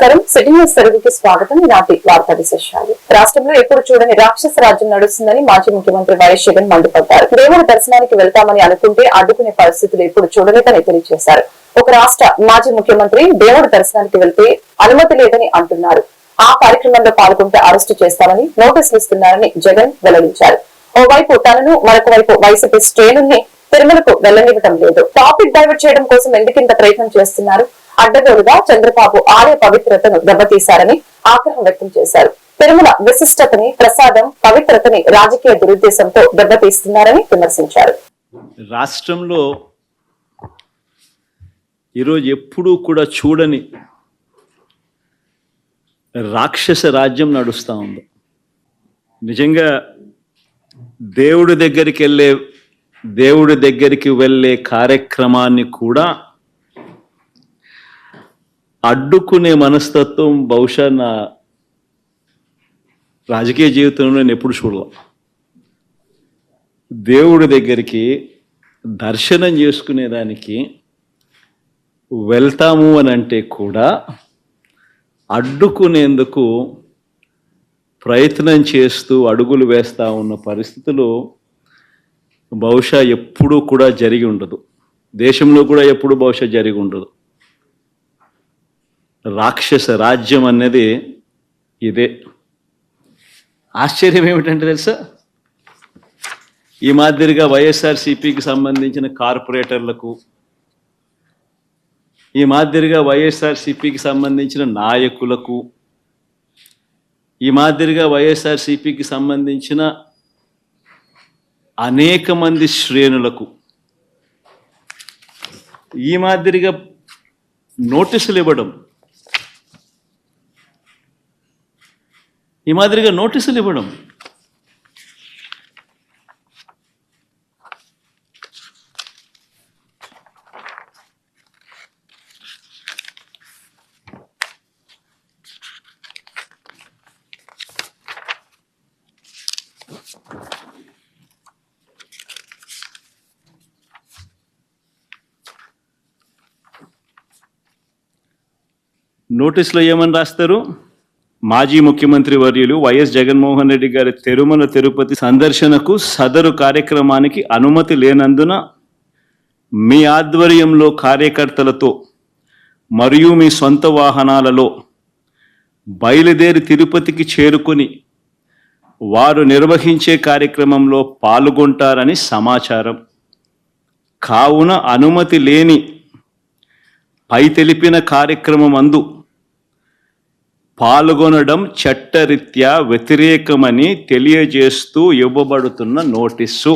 నమస్కారం. City news తెలుగుకి స్వాగతం. ఈనాటి వార్తా విశేషాలు. రాష్ట్రంలో ఎప్పుడు చూడని రాక్షస రాజ్యం నడుస్తుందని మాజీ ముఖ్యమంత్రి వైఎస్ జగన్ మండిపడ్డారు. దేవుడి దర్శనానికి వెళ్తామని అనుకుంటే అడ్డుకునే పరిస్థితులు ఎప్పుడు చూడలేదని తెలియజేశారు. ఒక రాష్ట్ర మాజీ ముఖ్యమంత్రి దేవుడి దర్శనానికి వెళ్తే అనుమతి లేదని అంటున్నారు. ఆ కార్యక్రమంలో పాల్గొంటే అరెస్టు చేస్తామని నోటీసులు ఇస్తున్నారని జగన్ వెల్లడించారు. ఓవైపు తనను మరొక వైపు వైసీపీ శ్రేణుల్ని తిరుమలకు వెళ్ళనివ్వటం లేదు టాపిక్ డైవర్ట్ చేయడం కోసం ఎందుకింత ప్రయత్నం చేస్తున్నారు? అడ్డగోలుగా చంద్రబాబు ఆలయ పవిత్రతను దెబ్బతీశారని ఆగ్రహం వ్యక్తం చేశారు. తిరుమల విశిష్టతని ప్రసాదం పవిత్రతని రాజకీయ దురుద్దేశంతో దెబ్బతీస్తున్నారని విమర్శించారు. రాష్ట్రంలో ఈరోజు ఎప్పుడూ కూడా చూడని రాక్షస రాజ్యం నడుస్తూ ఉంది. నిజంగా దేవుడి దగ్గరికి వెళ్ళే దేవుడి దగ్గరికి వెళ్ళే కార్యక్రమాన్ని కూడా అడ్డుకునే మనస్తత్వం బహుశా నా రాజకీయ జీవితంలో నేను ఎప్పుడు చూడలే. దేవుడి దగ్గరికి దర్శనం చేసుకునేదానికి వెళ్తాము అని అంటే కూడా అడ్డుకునేందుకు ప్రయత్నం చేస్తూ అడుగులు వేస్తూ ఉన్న పరిస్థితులు బహుశా ఎప్పుడూ కూడా జరిగి ఉండదు. దేశంలో కూడా ఎప్పుడు బహుశా జరిగి ఉండదు. రాక్షస రాజ్యం అనేది ఇదే. ఆశ్చర్యం ఏమిటంటే తెలుసా? ఈ మాదిరిగా వైఎస్ఆర్సిపికి సంబంధించిన కార్పొరేటర్లకు ఈ మాదిరిగా వైఎస్ఆర్సిపికి సంబంధించిన నాయకులకు ఈ మాదిరిగా వైఎస్ఆర్సిపికి సంబంధించిన అనేక మంది శ్రేణులకు ఈ మాదిరిగా నోటీసులు ఇవ్వడం. ఈ మాదిరిగా నోటీసులు ఇవ్వడం. నోటీసులో ఏమని రాస్తారు? మాజీ ముఖ్యమంత్రి వర్యులు వైఎస్ జగన్మోహన్ రెడ్డి గారి తిరుమల తిరుపతి సందర్శనకు సదరు కార్యక్రమానికి అనుమతి లేనందున మీ ఆధ్వర్యంలో కార్యకర్తలతో మరియు మీ సొంత వాహనాలలో బయలుదేరి తిరుపతికి చేరుకుని వారు నిర్వహించే కార్యక్రమంలో పాల్గొంటారని సమాచారం. కావున అనుమతి లేని పై తెలిపిన కార్యక్రమం అందు పాల్గొనడం చట్టరీత్యా వ్యతిరేకమని తెలియజేస్తూ ఇవ్వబడుతున్న నోటీసు.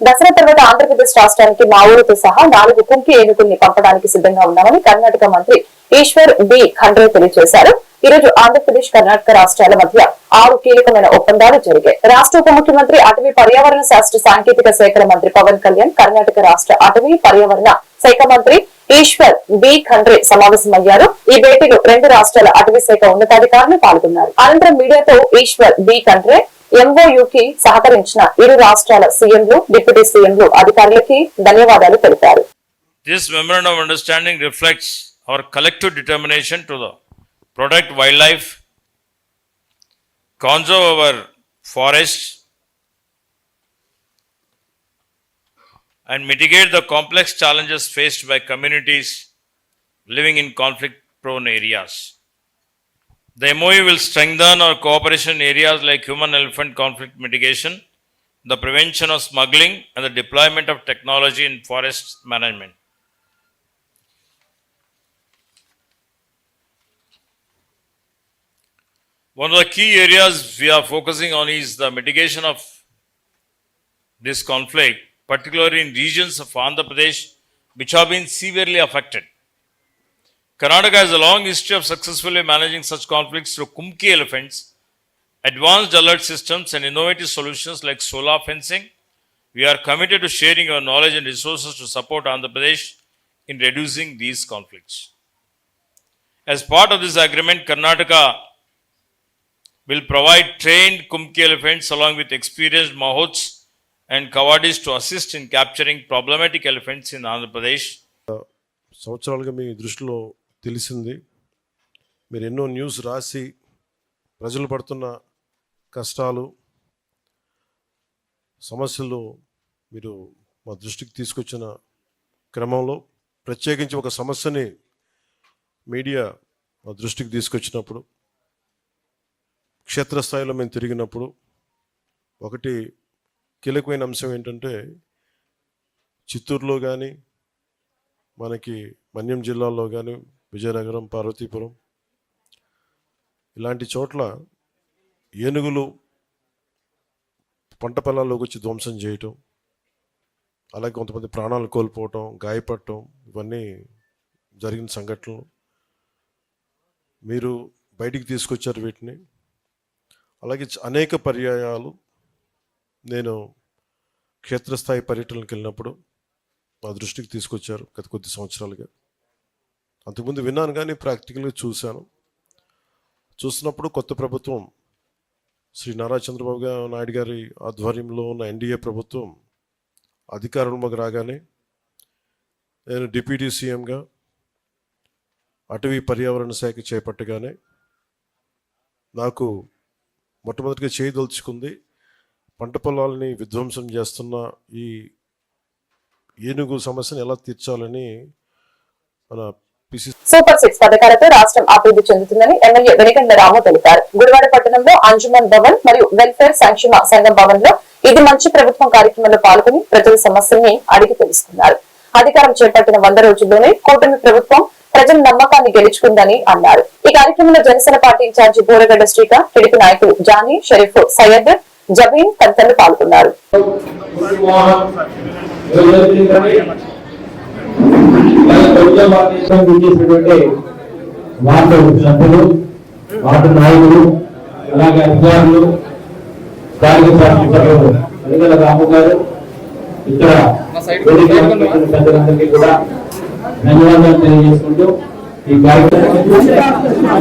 దసరా తర్వాత ఆంధ్రప్రదేశ్ రాష్ట్రానికి మా ఊరితో సహా నాలుగు కుంకి ఏనుగుల్ని పంపడానికి సిద్ధంగా ఉన్నామని కర్ణాటక మంత్రి ఈశ్వర్ బి ఖండ్రే తెలియజేశారు. ఈ రోజు ఆంధ్రప్రదేశ్ కర్ణాటక రాష్ట్రాల మధ్య ఆరు కీలకమైన ఒప్పందాలు జరిగాయి. రాష్ట్ర ఉప ముఖ్యమంత్రి అటవీ పర్యావరణ శాస్త్ర సాంకేతిక శాఖల మంత్రి పవన్ కళ్యాణ్ కర్ణాటక రాష్ట్ర అటవీ పర్యావరణ శాఖ మంత్రి ఈశ్వర్ బి. ఖండ్రే సమావేశమయ్యారు. ఈ భేటీలో రెండు రాష్ట్రాల అటవీ శాఖ ఉన్నతాధికారులు పాల్గొన్నారు. అనంతరం మీడియాతో ఈశ్వర్ బి. ఖండ్రే ఎంఓయుకి సహకరించిన ఇరు రాష్ట్రాల సీఎంలు డిప్యూటీ సీఎంలు అధికారులకి ధన్యవాదాలు తెలిపారు. This memorandum of understanding reflects our collective determination to the protect wildlife, conserve our forests, and mitigate the complex challenges faced by communities living in conflict prone areas. The MOU will strengthen our cooperation in areas like human elephant conflict mitigation, the prevention of smuggling, and the deployment of technology in forest management. One of the key areas we are focusing on is the mitigation of this conflict, particularly in regions of Andhra Pradesh which have been severely affected. Karnataka has a long history of successfully managing such conflicts through Kumki elephants, advanced alert systems, and innovative solutions like solar fencing. We are committed to sharing our knowledge and resources to support Andhra Pradesh in reducing these conflicts. As part of this agreement, Karnataka will provide trained Kumki elephants along with experienced mahots and Kawadis to assist in capturing problematic elephants in Andhra Pradesh. సంవత్సరాలుగా మీ దృష్టిలో తెలిసింది మీరు ఎన్నో news రాసి ప్రజలు పడుతున్న కష్టాలు సమస్యలు మీరు మా దృష్టికి తీసుకొచ్చిన క్రమంలో ప్రత్యేకించి ఒక సమస్యని మీడియా మా దృష్టికి తీసుకొచ్చినప్పుడు క్షేత్రస్థాయిలో మేము తిరిగినప్పుడు ఒకటి కీలకమైన అంశం ఏంటంటే చిత్తూరులో కానీ మనకి మన్యం జిల్లాలో కానీ విజయనగరం పార్వతీపురం ఇలాంటి చోట్ల ఏనుగులు పంట పొలాల్లోకి వచ్చి ధ్వంసం చేయటం అలాగే కొంతమంది ప్రాణాలు కోల్పోవటం గాయపడటం ఇవన్నీ జరిగిన సంఘటనలు. మీరు బయటికి తీసుకొచ్చారు వీటిని. అలాగే అనేక పర్యాయాలు నేను క్షేత్రస్థాయి పర్యటనలకు వెళ్ళినప్పుడు నా దృష్టికి తీసుకొచ్చారు గత కొద్ది సంవత్సరాలుగా. అంతకుముందు విన్నాను కానీ ప్రాక్టికల్గా చూశాను. చూసినప్పుడు కొత్త ప్రభుత్వం శ్రీ నారా చంద్రబాబు నాయుడు గారి ఆధ్వర్యంలో ఉన్న ఎన్డీఏ ప్రభుత్వం అధికారంలోకి రాగానే నేను డిప్యూటీ సీఎంగా అటవీ పర్యావరణ శాఖ చేపట్టగానే నాకు మొట్టమొదటిగా చేయదలుచుకుంది పంట పొలాలని విధ్వంసం చేస్తున్న ఈ ఏనుగు సమస్యను ఎలా తీర్చాలని మన సూపర్ సిక్స్ పథకాలతో రాష్ట్రం అభివృద్ధి చెందుతుందని ఎమ్మెల్యే వెనికండ రాము తెలిపారు. గుడివాడ పట్టణంలో అంజుమన్ భవన్ మరియు వెల్ఫేర్ సంక్షేమ సంఘం భవన్లో ఇది మంచి ప్రభుత్వం కార్యక్రమంలో పాల్గొని ప్రజల సమస్యల్ని అడిగి తెలుసుకున్నారు. అధికారం చేపట్టిన వంద రోజుల్లోనే కూటమి ప్రభుత్వం ప్రజల నమ్మకాన్ని గెలుచుకుందని అన్నారు. ఈ కార్యక్రమంలో Janasena party incharge Boragadda Srikanth TDP నాయకులు జానీ షరీఫ్ సయ్యద్ జబీన్ తదితరులు పాల్గొన్నారు. చేసినటువంటి వార్డు సభ్యులు వార్డు నాయకులు అలాగే అధికారులు వెనుగల రాము గారు ఇక్కడ పెద్దలందరికీ కూడా ధన్యవాదాలు తెలియజేసుకుంటూ ఈ కార్యక్రమం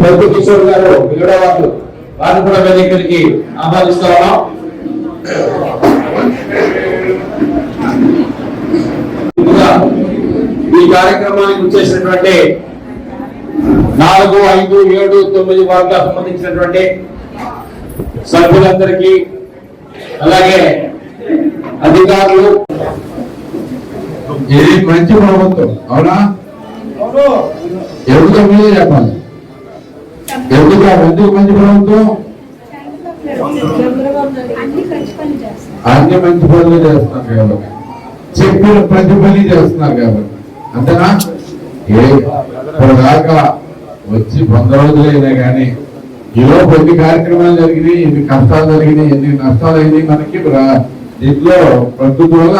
పొద్దు కిషోర్ గారు విగడ వాళ్ళు వారిని కూడా వేదికలకి ఆహ్వానిస్తా ఉన్నాం. ఈ కార్యక్రమానికి వచ్చేసినటువంటి నాలుగు ఐదు ఏడు తొమ్మిది వార్డులకు సంబంధించినటువంటి సభ్యులందరికీ అలాగే అధికారులు. ఇది మంచి ప్రభుత్వం అవునా? ఎందుకు మీరే చెప్పాలి? ఎందుకు ఎందుకు మంచి ప్రభుత్వం అన్ని ఖర్చు పని చేస్తాం అన్ని మంచి పనులు కాబట్టి చెప్పిన ప్రతి పని చేస్తున్నారు కాబట్టి. అంతేనా? ఏ ఇప్పటిదాకా వచ్చి వంద రోజులైనా కానీ ఈలోపు ఎన్ని కార్యక్రమాలు జరిగినాయి ఎన్ని కష్టాలు జరిగినాయి ఎన్ని నష్టాలు అయినాయి మనకి దీంట్లో ప్రకృతి వల్ల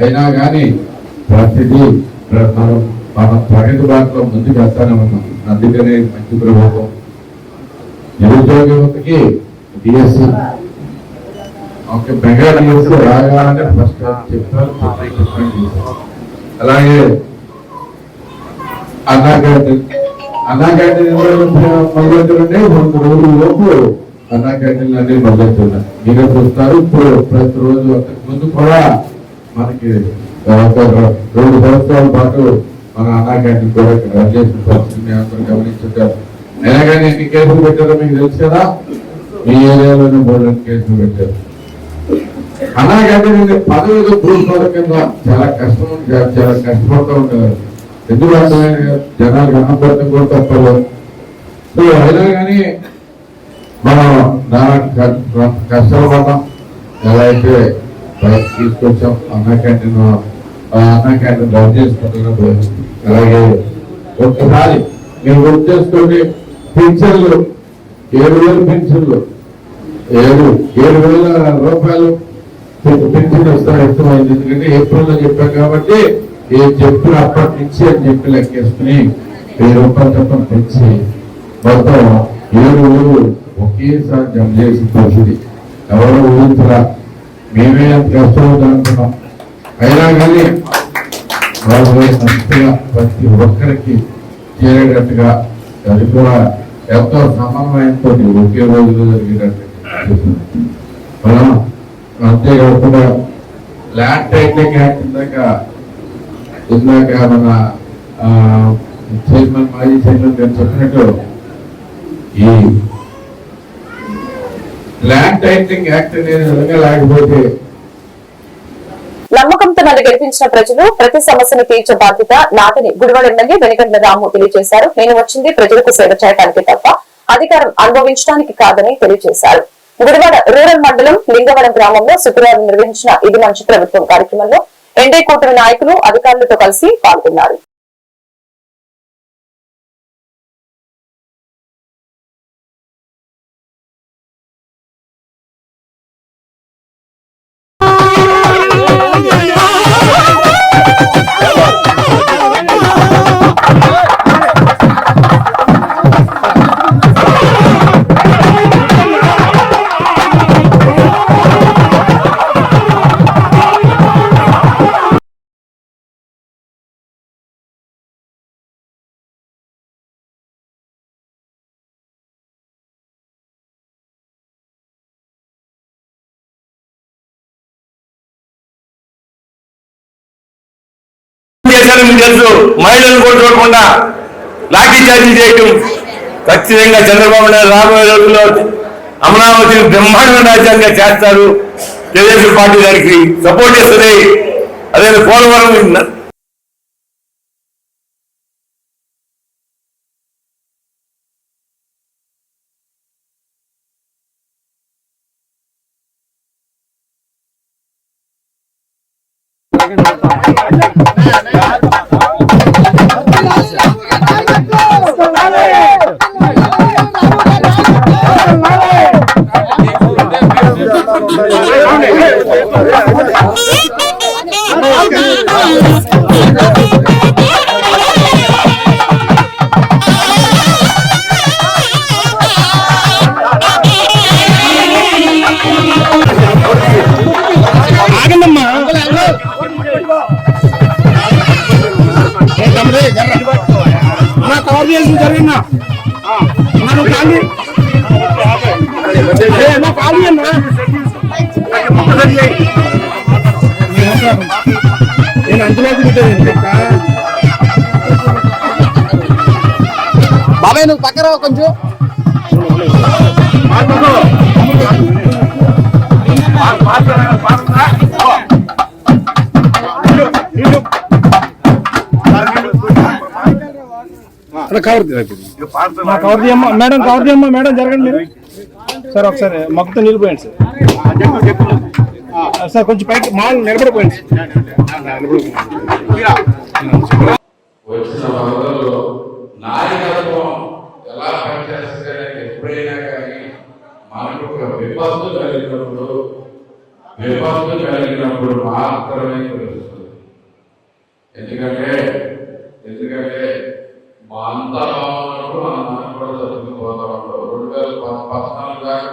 అయినా కానీ ప్రతిదీ మనం మనం ప్రగతి బాటలో ముందుకు వస్తానే ఉన్నాం. అందుకనే మంచి ప్రభుత్వం నిరుద్యోగ యువతకి డిఎస్సి రాగానే ఫస్ట్ అలాగే అన్నా క్యాంటీన్ అన్నా క్యాంటీన్ మొదలెట్టారంటే రోజుల లోపు అన్నా మీరే చూస్తారు ఇప్పుడు ప్రతిరోజు అంతకు ముందు కూడా మనకి ఒక రెండు సంవత్సరాల పాటు మన అన్నా క్యాంటీన్ కూడా రన్ చేసిన పరిస్థితిని అందరూ గమనించుంటారు అయినా కానీ ఎన్ని కేసులు పెట్టారో మీకు తెలుసు కదా? మీ ఏరియాలోనే బోర్డు కేసులు పెట్టారు. అన్నా క్యాంటీన్ పదవిలో భూమి కింద చాలా కష్టం చాలా చాలా కష్టపడుతూ ఉంటారు ఎందుకంటే జనాలు అన్నం కూడా తప్పదు. సో అయినా కానీ మనం దానికి కష్టాలు పడ్డాం ఎలా అయితే బయట తీసుకొచ్చాం అన్న క్యాంటీన్ అన్న క్యాంటీన్ రన్ చేసుకుంటున్నప్పుడు అలాగే ఒక్కసారి మీరు వర్క్ చేసుకుంటే పెన్షన్లు ఏడు వేలు పెన్షన్లు ఏడు ఏడు వేల రూపాయలు పెన్షన్ వస్తారు అర్థమైంది ఎందుకంటే ఏప్రిల్లో చెప్పాం కాబట్టి ఏ చెప్పు అప్పటి నుంచి అని చెప్పి లెక్కేసుకుని వెయ్యి రూపాయలు తప్ప పెంచి మొత్తం ఏడు ఊరు ఒకేసారి జమ చేసి పరిస్థితి ఎవరు ఊహించరా మేమే అంత కష్టపడుతూ అనుకున్నాం. అయినా కానీ వాళ్ళు మంచిగా ప్రతి ఒక్కరికి చేరేటట్టుగా అది కూడా ఎంతో సమన్వయంతో ఒకే రోజులో జరిగేటట్టు చేశారు. మనం అంతేకాకుండా ల్యాండ్ టైటిలింగ్ యాక్ట్ ఇందాక ఇందాక మన చైర్మన్ మాజీ చైర్మన్ గారు చెప్పినట్టు ఈ ల్యాండ్ టైటిలింగ్ యాక్ట్ అనేది నిజంగా లేకపోతే నమ్మకంతో నన్ను గెలిపించిన ప్రజలు ప్రతి సమస్యను తీర్చే బాధ్యత నాదని గుడివాడ ఎమ్మెల్యే వెనుకండ్ల రాము తెలియజేశారు. నేను వచ్చింది ప్రజలకు సేవ చేయడానికి తప్ప అధికారం అనుభవించడానికి కాదని తెలియజేశారు. గుడివాడ రూరల్ మండలం లింగవరం గ్రామంలో శుక్రవారం నిర్వహించిన ఇది మంచి ప్రభుత్వం కార్యక్రమంలో ఎన్డీ కూటమి నాయకులు అధికారులతో కలిసి పాల్గొన్నారు. తెలుసు మహిళలను కూడా చూడకుండా లాఠీ చార్జీ చేయటం. ఖచ్చితంగా చంద్రబాబు నాయుడు రాబోయే రోజుల్లో అమరావతిని బ్రహ్మాండ రాజ్యాంగంగా చేస్తారు. తెలుగుదేశం పార్టీ దానికి సపోర్ట్ చేస్తుంది. అదే పోలవరం నా కవర్ చేసి జరిగినా నన్ను ఖాళీ ఖాళీ అన్నా బాబాయ్ నువ్వు పక్కన కొంచెం. కవర్ చేయమ్మా మేడం కవర్ చేయమ్మా మేడం జరగండి మీరు. సార్ ఒకసారి మొక్కతో నిలిపోయండి సార్. సార్ కొంచెం పైకి మాల్ నిలబడిపోయింది. వచ్చిన వరదల్లో నాయకత్వం ఎలా ఎప్పుడైనా కానీ మనకు ఒక విపత్తు కలిగినప్పుడు విపత్తు కలిగినప్పుడు మాత్రమే తెలుస్తుంది. ఎందుకంటే ఎందుకంటే మా అంతా మన కూడా చదువుకుపోతా. ఉంటాం రెండు వేల పద్నాలుగు దాకా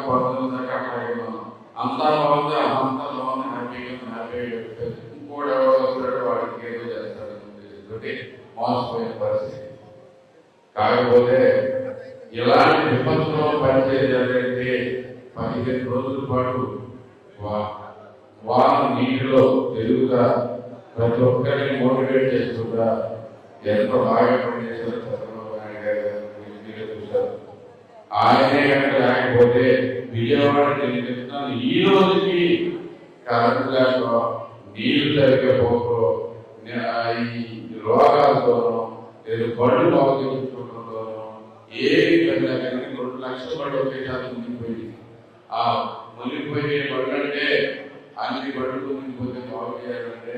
మోసపోయిన పరిస్థితి. కాకపోతే ఇలాంటి విపత్తులో పనిచేయాలంటే పదిహేను రోజుల పాటు వారు నీటిలో తెలుగుగా ప్రతి ఒక్కరిని మోటివేట్ చేస్తుందా ఎంత బాగా పనిచేశారు చంద్రబాబు నాయుడు గారు చూశారు. ఆయనే కనుక లేకపోతే విజయవాడ నేను చెప్తున్నాను ఈ రోజుకి కరెంట్ లేక నీళ్ళు సరిగ్గా పోకో ఈ రోగాలతోనో లేదు బళ్ళు బాగు చేయించుకోవడంతోనో ఏమి పెద్ద రెండు లక్షల బళ్ళు ఒకేసారి మునిగిపోయింది. ఆ మునిగిపోయే బళ్ళు అంటే అన్ని బళ్ళు మునిగిపోతే బాగు చేయాలంటే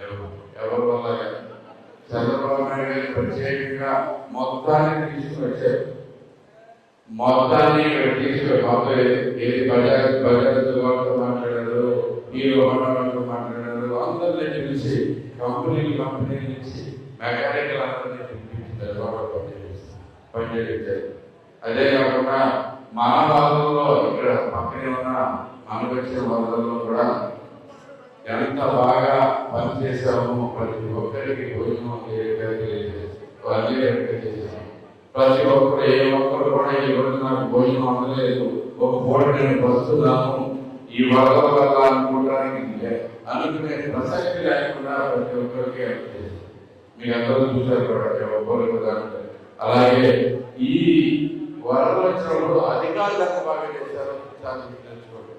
ఎవరు ఎవరి వల్ల చంద్రబాబు నాయుడు గారు ప్రత్యేకంగా మొత్తాన్ని తీసుకొచ్చారు. మొత్తాన్ని ఇక్కడ తీసుకొని మొత్తం ఏది బజాజ్ బజాజ్ వాళ్ళతో మాట్లాడారు హీరో హోండాతో మాట్లాడారు అందరినీ పిలిచి కంపెనీ కంపెనీ నుంచి మెకానికల్ అందరినీ పిలిపించారు లోపల పనిచేయించారు అదే కాకుండా మన భాగంలో ఇక్కడ పక్కనే ఉన్న మనకు వాళ్ళలో కూడా ఎంత బాగా పనిచేసామో ప్రతి ఒక్కరికి భోజనం అన్నీ చేసాము ప్రతి ఒక్కరు ఏ ఒక్కరు కూడా ఈ రోజు నాకు భోజనం అందలేదు. ఒక పూట నేను వస్తున్నాము ఈ వరద వల్ల అనుకోవడానికి లే- అనుకునే ప్రసక్తి లేకుండా ప్రతి ఒక్కరికి అందజేశారు. మీకు అందరూ చూశారు కూడా ఒక్కరు అలాగే ఈ వరద వచ్చినప్పుడు అధికారులు ఎంత బాగా చేశారో చాలా తెలుసుకోండి.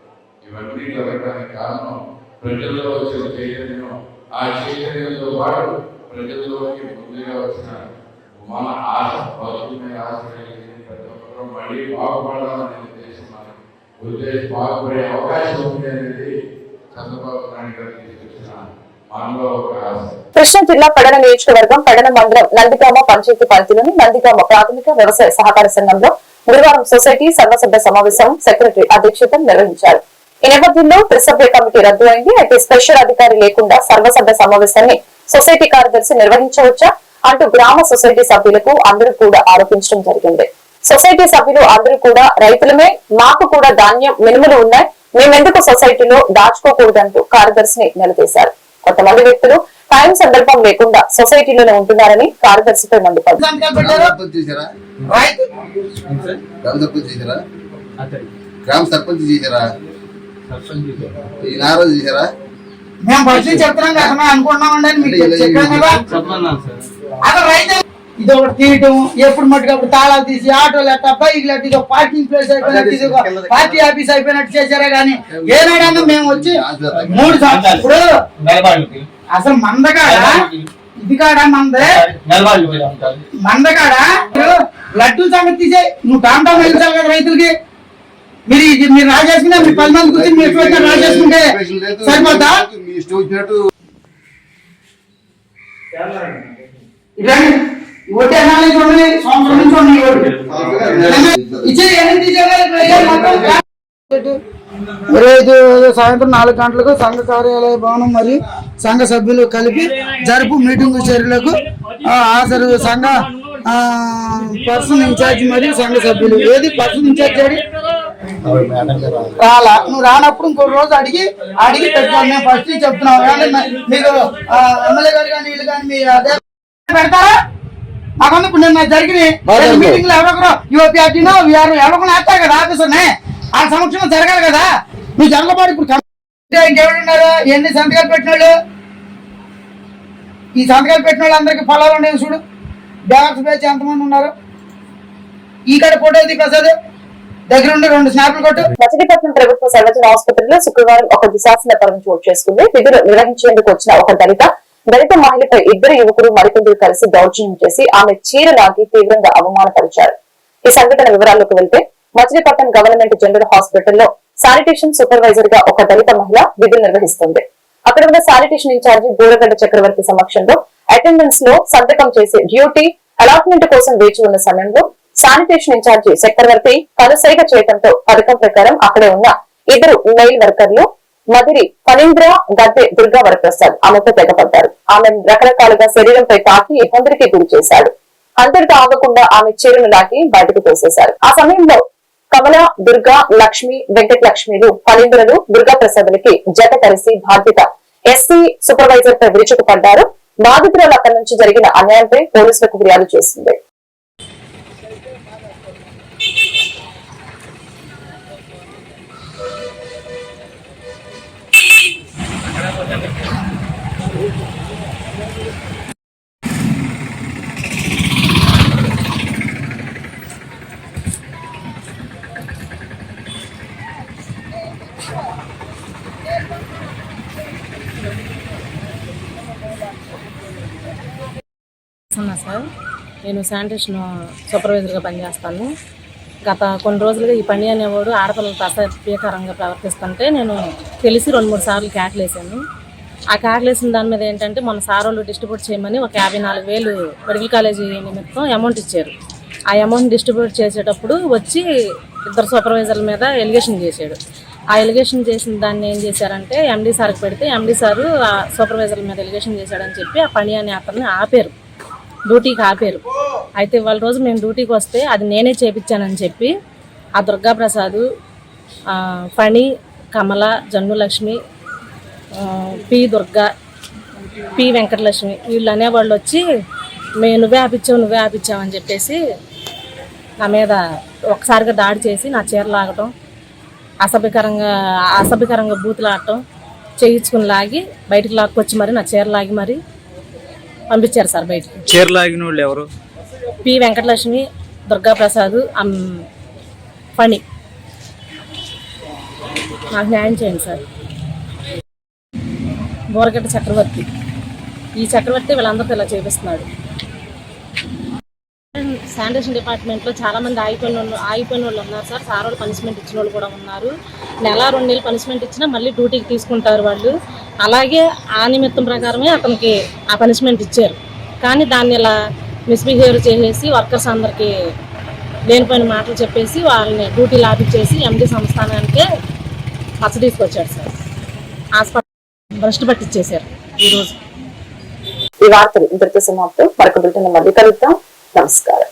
ఇవన్నీ జరగడానికి కారణం ప్రజల్లో వచ్చిన చైతన్యం. ఆ చైతన్యంతో పాటు ప్రజల్లోకి ముందుగా వచ్చిన మన ఆశ బతుకునే ఆశ కలిగింది ప్రతి ఒక్కరూ మళ్ళీ బాగుపడాలనే ఉద్దేశం మనకి ఉద్దేశం బాగుపడే అవకాశం ఉంది అనేది చంద్రబాబు నాయుడు గారు తీసుకొచ్చిన మనలో ఒక ఆశ కృష్ణా జిల్లా పడన నియోజకవర్గం పడన మండలం నందిగామ పంచాయతీ పరిధిలోని నందిగామ ప్రాథమిక వ్యవసాయ సహకార సంఘంలో గురువారం సొసైటీ సర్వసభ్య సమావేశం సెక్రటరీ అధ్యక్షత నిర్వహించారు. ఈ నేపథ్యంలో త్రిసభ్య కమిటీ రద్దు అయింది. అయితే స్పెషల్ అధికారి లేకుండా సర్వసభ్య సమావేశాన్ని సొసైటీ కార్యదర్శి నిర్వహించవచ్చా అంటూ గ్రామ సొసైటీ సభ్యులకు అందరూ కూడా ఆరోపించడం జరిగింది. సొసైటీ సభ్యులు అందరూ కూడా రైతులమే మాకు కూడా ధాన్యం మినుములు ఉన్నాయి. మేమెందుకు సొసైటీలో దాచుకోకూడదంటూ కార్యదర్శిని నిలదీశారు. కొంతమంది వ్యక్తులు టైం సందర్భం లేకుండా సొసైటీలోనే ఉంటున్నారని కార్యదర్శిపై మండిపడ్డారు. గ్రామ సర్పంచ్ చేశారా? గ్రామ సర్పంచ్ చేశారా? మేము చెప్తున్నాం కదా అనుకున్నామండి అని మీకు చెప్పాం కదా. అసలు రైతు ఇది ఒకటి తీయటం ఎప్పుడు మట్టుకు అప్పుడు తాళాలు తీసి ఆటోలు ఎట్ట బైక్లు ఎట్ట ఇది పార్కింగ్ ప్లేస్ అయిపోయినట్టు ఇది పార్టీ ఆఫీస్ అయిపోయినట్టు చేశారా గానీ ఏనాడన్నా మేము వచ్చి మూడు సంవత్సరాలు ఇప్పుడు అసలు మందకాడ? ఇది కాడ మందే? మందకాడ? లడ్డూల సంగతి తీసే నువ్వు టామ్ వెళ్ళాలి కదా రైతులకి. మీరు ఇది మీరు రాజేసుకుంటే మీరు పది మంది కూర్చొని మీరు ఎట్లా రాజేసుకుంటే సరిపోతా మీ ఇష్టం వచ్చినట్టు అనాలి చూడండి సంవత్సరం నుంచి ఉన్నాయి ఇవ్వండి ఇచ్చే ఎన్ని ఐదు సాయంత్రం నాలుగు గంటలకు సంఘ కార్యాలయ భవనం మరియు సంఘ సభ్యులు కలిపి జరుపు మీటింగ్ చర్యలకు హాజరు సంఘ పర్సన్ ఇన్ఛార్జ్ మరియు సంఘ సభ్యులు. ఏది పర్సన్ ఇన్ఛార్జ్ ఏడి? రాలా. నువ్వు రానప్పుడు ఇంకో రోజు అడిగి అడిగి పెట్టుకోండి మేము ఫస్ట్ చెప్తున్నావు ఏమంటే మీకు ఎమ్మెల్యే గారు కానీ వీళ్ళు కానీ మీ అదే పెడతారా? మాకు ఇప్పుడు నిన్న జరిగిన మీటింగ్లో ఎవరొకరు యువపీఆర్టీనో వీఆర్ ఎవరొకరు వేస్తారు కదా ఆఫీసర్ని ఆ సమక్షంలో జరగాలి కదా. నువ్వు జరగబాటు ఇప్పుడు ఇంకెవరున్నారు ఎన్ని సంతకాలు పెట్టినాడు ఈ సంతకాలు పెట్టిన వాళ్ళు అందరికి పొలాలు ఉండేవి చూడు. బ్యాగ్స్ బ్యాచ్ ఎంతమంది ఉన్నారు? ఈ కడ ఫోటో ఇది ప్రసాద్. దగ్గర ఉండి రెండు స్నాప్లు కొట్టు. మచిలీపట్నం ప్రభుత్వ సర్వజన ఆసుపత్రిలో శుక్రవారం ఒక దుశాసన పరం చోటు చేసుకుంది. విధులు నిర్వహించేందుకు వచ్చిన ఒక దళిత దళిత మహిళపై ఇద్దరు యువకులు మరికొందరు కలిసి దౌర్జన్యం చేసి ఆమె చీర లాగి తీవ్రంగా అవమానపరిచారు. ఈ సంఘటన వివరాల్లోకి వెళ్తే మచిలీపట్నం గవర్నమెంట్ జనరల్ హాస్పిటల్లో శానిటేషన్ సూపర్వైజర్గా ఒక దళిత మహిళ విధులు నిర్వహిస్తుంది. అక్కడ ఉన్న శానిటేషన్ ఇన్ఛార్జి బూరగడ్డ చక్రవర్తి సమక్షంలో అటెండెన్స్లో సంతకం చేసి డ్యూటీ అలాట్మెంట్ కోసం వేచి ఉన్న సమయంలో శానిటేషన్ ఇన్ఛార్జి చక్రవర్తి కనుసైగ చేయడంతో పథకం ప్రకారం అక్కడే ఉన్న ఇద్దరు మెయిల్ వర్కర్లు మదిరి ఫణీంద్ర గద్దె దుర్గా వరప్రసాద్ ఆమెతో తెగపడ్డారు. ఆమె రకరకాలుగా శరీరంపై తాకి ఇబ్బందులకి గురి చేశాడు. అందరితో ఆగకుండా ఆమె చీరను లాగి బయటకు తోసేశారు. ఆ సమయంలో కమల దుర్గా లక్ష్మి వెంకట లక్ష్మిలు ఫణీంద్రలు దుర్గా ప్రసాదులకి జత కలిసి బాధ్యత. ఎస్సీ సూపర్వైజర్ పై విరుచుకుపడ్డారు. బాధితురాలు అక్కడి నుంచి జరిగిన అన్యాయంపై పోలీసులకు ఫిర్యాదు చేసింది. ఉన్నా సార్. నేను శానిటేషన్ సూపర్వైజర్గా పనిచేస్తాను. గత కొన్ని రోజులుగా ఈ పని అనేవాడు ఆడపిల్లలతో అసభ్యకరంగా ప్రవర్తిస్తుంటే నేను తెలిసి రెండు మూడు సార్లు క్యాట్లేసాను ఆ క్యాట్లేసిన దాని మీద ఏంటంటే మన సార్ వాళ్ళు డిస్ట్రిబ్యూట్ చేయమని ఒక యాభై నాలుగు వేలు మెడికల్ కాలేజీ నిమిత్తం అమౌంట్ ఇచ్చారు. ఆ అమౌంట్ డిస్ట్రిబ్యూట్ చేసేటప్పుడు వచ్చి ఇద్దరు సూపర్వైజర్ల మీద ఎలిగేషన్ చేశాడు. ఆ ఎలిగేషన్ చేసిన దాన్ని ఏం చేశారంటే ఎండీ సార్కి పెడితే ఎండీ సారు ఆ సూపర్వైజర్ల మీద ఎలిగేషన్ చేశాడని చెప్పి ఆ పని అనే అతన్ని ఆపారు. డ్యూటీకి ఆపారు. అయితే ఇవాళ రోజు మేము డ్యూటీకి వస్తే అది నేనే చేపించానని చెప్పి ఆ దుర్గా ప్రసాద్ ఫణి కమల జన్నులక్ష్మి పి దుర్గా పి వెంకటలక్ష్మి వీళ్ళు అనేవాళ్ళు వచ్చి మేము నువ్వే ఆపించావు నువ్వే ఆపించావు అని చెప్పేసి నా మీద ఒకసారిగా దాడి చేసి నా చీర లాగటం అసభ్యకరంగా అసభ్యకరంగా బూతులు ఆడటం చేయించుకుని లాగి బయటకు లాక్కొచ్చి మరి నా చీర లాగి మరి పంపించారు సార్ బయటికి. చీర లాగిన వాళ్ళు ఎవరు? పి వెంకటలక్ష్మి దుర్గాప్రసాద్ ఫణి. నాకు న్యాయం చేయండి సార్. బోరగడ్డ చక్రవర్తి. ఈ చక్రవర్తి వీళ్ళందరితో ఇలా చేపిస్తున్నాడు. శానిటేషన్ డిపార్ట్మెంట్లో చాలామంది ఆగిపోయిన వాళ్ళు ఆగిపోయిన వాళ్ళు ఉన్నారు సార్. సార్ వాళ్ళు పనిష్మెంట్ ఇచ్చిన వాళ్ళు కూడా ఉన్నారు. నెల రెండు నెలలు పనిష్మెంట్ ఇచ్చినా మళ్ళీ డ్యూటీకి తీసుకుంటారు వాళ్ళు. అలాగే ఆ నిమిత్తం ప్రకారమే అతనికి ఆ పనిష్మెంట్ ఇచ్చారు. కానీ దాన్ని ఇలా మిస్బిహేవ్ చేసేసి వర్కర్స్ అందరికీ లేనిపోయిన మాటలు చెప్పేసి వాళ్ళని డ్యూటీ లాభించేసి ఎండి సంస్థానానికే పచ్చ తీసుకొచ్చాడు సార్. హాస్పిటల్ భ్రష్టు పట్టించేశారు ఈరోజు ఈ వార్తలు ఇంతటితో సమాప్తం. మరొక బిల్టన్ మళ్ళీ కలుద్దాం. నమస్కారం.